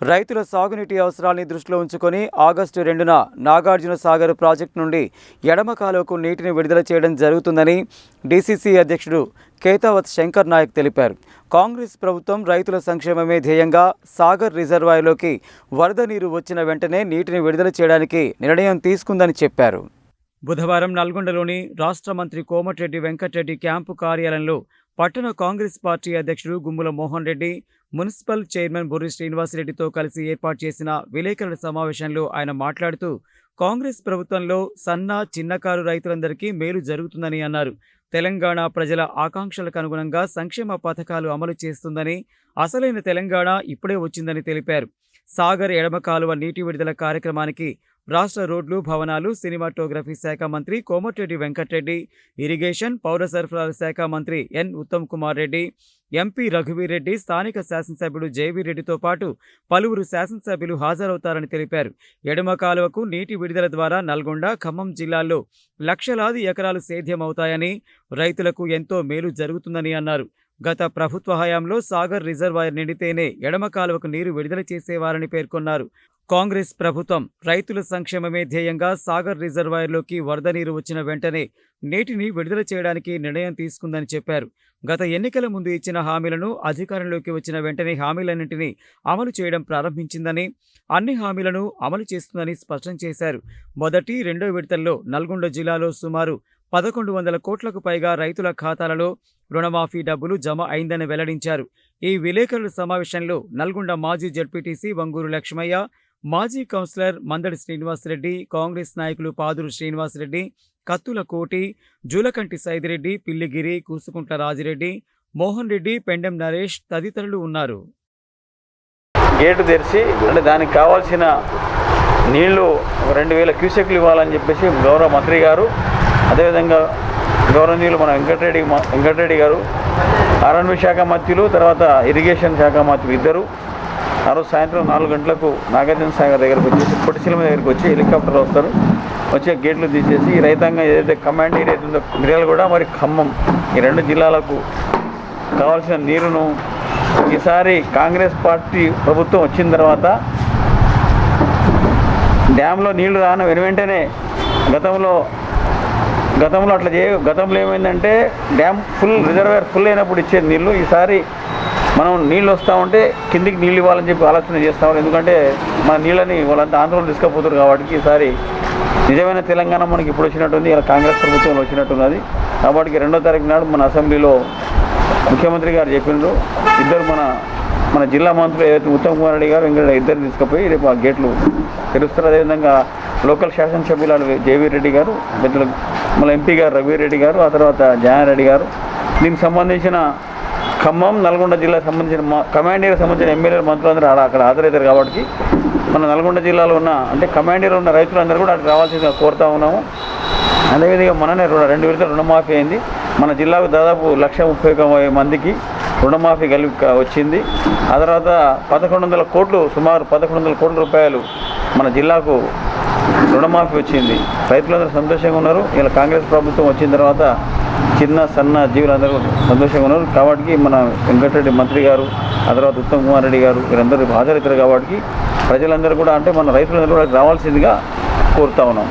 రైతుల సాగునీటి అవసరాల్ని దృష్టిలో ఉంచుకొని ఆగస్టు రెండున నాగార్జున సాగర్ ప్రాజెక్టు నుండి ఎడమ కాలువకు నీటిని విడుదల చేయడం జరుగుతుందని డీసీసీ అధ్యక్షుడు కేతావత్ శంకర్ నాయక్ తెలిపారు. కాంగ్రెస్ ప్రభుత్వం రైతుల సంక్షేమమే ధ్యేయంగా సాగర్ రిజర్వాయర్లోకి వరద నీరు వచ్చిన వెంటనే నీటిని విడుదల చేయడానికి నిర్ణయం తీసుకుందని చెప్పారు. బుధవారం నల్గొండలోని రాష్ట్ర మంత్రి కోమటిరెడ్డి వెంకటరెడ్డి క్యాంపు కార్యాలయంలో పట్టణ కాంగ్రెస్ పార్టీ అధ్యక్షుడు గుమ్ముల మోహన్ రెడ్డి మున్సిపల్ చైర్మన్ బొర్రి శ్రీనివాసరెడ్డితో కలిసి ఏర్పాటు చేసిన విలేకరుల సమావేశంలో ఆయన మాట్లాడుతూ కాంగ్రెస్ ప్రభుత్వంలో సన్న చిన్నకారు రైతులందరికీ మేలు జరుగుతుందని అన్నారు. తెలంగాణ ప్రజల ఆకాంక్షలకు అనుగుణంగా సంక్షేమ పథకాలు అమలు చేస్తుందని అసలైన తెలంగాణ ఇప్పుడే వచ్చిందని తెలిపారు. సాగర్ ఎడమ కాలువ నీటి విడుదల కార్యక్రమానికి రాష్ట్ర రోడ్లు భవనాలు సినిమాటోగ్రఫీ శాఖ మంత్రి కోమటిరెడ్డి వెంకటరెడ్డి ఇరిగేషన్ పౌర సరఫరాల శాఖ మంత్రి ఎన్ ఉత్తమ్ కుమార్ రెడ్డి ఎంపీ రఘువీరెడ్డి స్థానిక శాసనసభ్యుడు జయవీర్ రెడ్డితో పాటు పలువురు శాసనసభ్యులు హాజరవుతారని తెలిపారు. ఎడమ కాలువకు నీటి విడుదల ద్వారా నల్గొండ ఖమ్మం జిల్లాల్లో లక్షలాది ఎకరాలు సేద్యమవుతాయని రైతులకు ఎంతో మేలు జరుగుతుందని అన్నారు. గత ప్రభుత్వ హయాంలో సాగర్ రిజర్వాయర్ నిండితేనే ఎడమ కాలువకు నీరు విడుదల చేసేవారని పేర్కొన్నారు. కాంగ్రెస్ ప్రభుత్వం రైతుల సంక్షేమమే ధ్యేయంగా సాగర్ రిజర్వాయర్లోకి వరద నీరు వచ్చిన వెంటనే నీటిని విడుదల చేయడానికి నిర్ణయం తీసుకుందని చెప్పారు. గత ఎన్నికల ముందు ఇచ్చిన హామీలను అధికారంలోకి వచ్చిన వెంటనే హామీలన్నింటినీ అమలు చేయడం ప్రారంభించిందని అన్ని హామీలను అమలు చేస్తుందని స్పష్టం చేశారు. మొదటి రెండో విడతల్లో నల్గొండ జిల్లాలో సుమారు పదకొండు వందల కోట్లకు పైగా రైతుల ఖాతాలలో రుణమాఫీ డబ్బులు జమ అయిందని వెల్లడించారు. ఈ విలేకరుల సమావేశంలో నల్గొండ మాజీ జడ్పీటీసీ వంగూరు లక్ష్మయ్య మాజీ కౌన్సిలర్ మందడి శ్రీనివాసరెడ్డి కాంగ్రెస్ నాయకులు పాదురు శ్రీనివాసరెడ్డి కత్తుల కోటి జూలకంటి సైదిరెడ్డి పిల్లిగిరి కూసుకుంట్ల రాజిరెడ్డి మోహన్ రెడ్డి పెండెం నరేష్ తదితరులు ఉన్నారు. గేటు తెరిచి అంటే దానికి కావాల్సిన నీళ్ళు రెండు వేల క్యూసెక్లు ఇవ్వాలని చెప్పేసి గౌరవ మంత్రి గారు అదేవిధంగా గౌరవనీయులు మన వెంకటరెడ్డి మ- వెంకటరెడ్డి గారు అరణ్య శాఖ మంత్రులు తర్వాత ఇరిగేషన్ శాఖ మంత్రులు ఇద్దరు ఆ రోజు సాయంత్రం నాలుగు గంటలకు నాగార్జున సాగర్ దగ్గరకు వచ్చేసి పొట్టిశిలమ దగ్గరకు వచ్చి హెలికాప్టర్ వస్తారు. వచ్చే గేట్లు తీసేసి ఈ రైతాంగం ఏదైతే కమాండ్ ఏరియా ఉందో మిర్యాల కూడా మరి ఖమ్మం. ఈ రెండు జిల్లాలకు కావాల్సిన నీరును ఈసారి కాంగ్రెస్ పార్టీ ప్రభుత్వం వచ్చిన తర్వాత డ్యాంలో నీళ్ళు రాన వెను వెంటనే గతంలో గతంలో అట్లా చేయ గతంలో ఏమైందంటే డ్యామ్ ఫుల్ రిజర్వేర్ ఫుల్ అయినప్పుడు ఇచ్చే నీళ్ళు ఈసారి మనం నీళ్ళు వస్తామంటే ఉంటే కిందికి నీళ్ళు ఇవ్వాలని చెప్పి ఆలోచన చేస్తాం. ఎందుకంటే మన నీళ్ళని వాళ్ళంతా ఆందోళన తీసుకుపోతారు కాబట్టి ఈసారి నిజమైన తెలంగాణ మనకి ఇప్పుడు వచ్చినట్టుంది ఇలా కాంగ్రెస్ ప్రభుత్వంలో వచ్చినట్టున్నది కాబట్టి రెండో తారీఖు నాడు మన అసెంబ్లీలో ముఖ్యమంత్రి గారు చెప్పిండ్రు ఇద్దరు మన మన జిల్లా మంత్రులు ఏదైతే ఉత్తమ్ కుమార్ రెడ్డి గారు ఇంకా ఇద్దరు తీసుకుపోయి రేపు ఆ గేట్లు తెరుస్తారు. అదేవిధంగా లోకల్ శాసనసభ్యులు జేవీర్ రెడ్డి గారు మళ్ళీ ఎంపీ గారు రఘువీర్ రెడ్డి గారు ఆ తర్వాత జయారెడ్డి గారు. దీనికి సంబంధించిన ఖమ్మం నల్గొండ జిల్లాకు సంబంధించిన కమాండీకి సంబంధించిన ఎమ్మెల్యే మంత్రులందరూ ఆడ అక్కడ హాజరవుతారు కాబట్టి మన నల్గొండ జిల్లాలో ఉన్న అంటే కమాండీలో ఉన్న రైతులందరూ కూడా అక్కడ రావాల్సిందిగా కోరుతా ఉన్నాము. అదేవిధంగా మననే రుణ- రెండు విడతలు రుణమాఫీ అయింది. మన జిల్లాకు దాదాపు లక్ష ముప్పై మందికి రుణమాఫీ కలిపి వచ్చింది. ఆ తర్వాత పదకొండు వందల కోట్లు సుమారు పదకొండు వందల కోట్ల రూపాయలు మన జిల్లాకు రుణమాఫీ వచ్చింది. రైతులందరూ సంతోషంగా ఉన్నారు. ఇలా కాంగ్రెస్ ప్రభుత్వం వచ్చిన తర్వాత చిన్న సన్న జీవులందరూ సంతోషంగా ఉన్నారు. కాబట్టి మన వెంకటరెడ్డి మంత్రి గారు ఆ తర్వాత ఉత్తమ్ కుమార్ రెడ్డి గారు వీరందరూ హాజరవుతారు కాబట్టి ప్రజలందరూ కూడా అంటే మన రైతులందరూ కూడా రావాల్సిందిగా కోరుతా ఉన్నాం.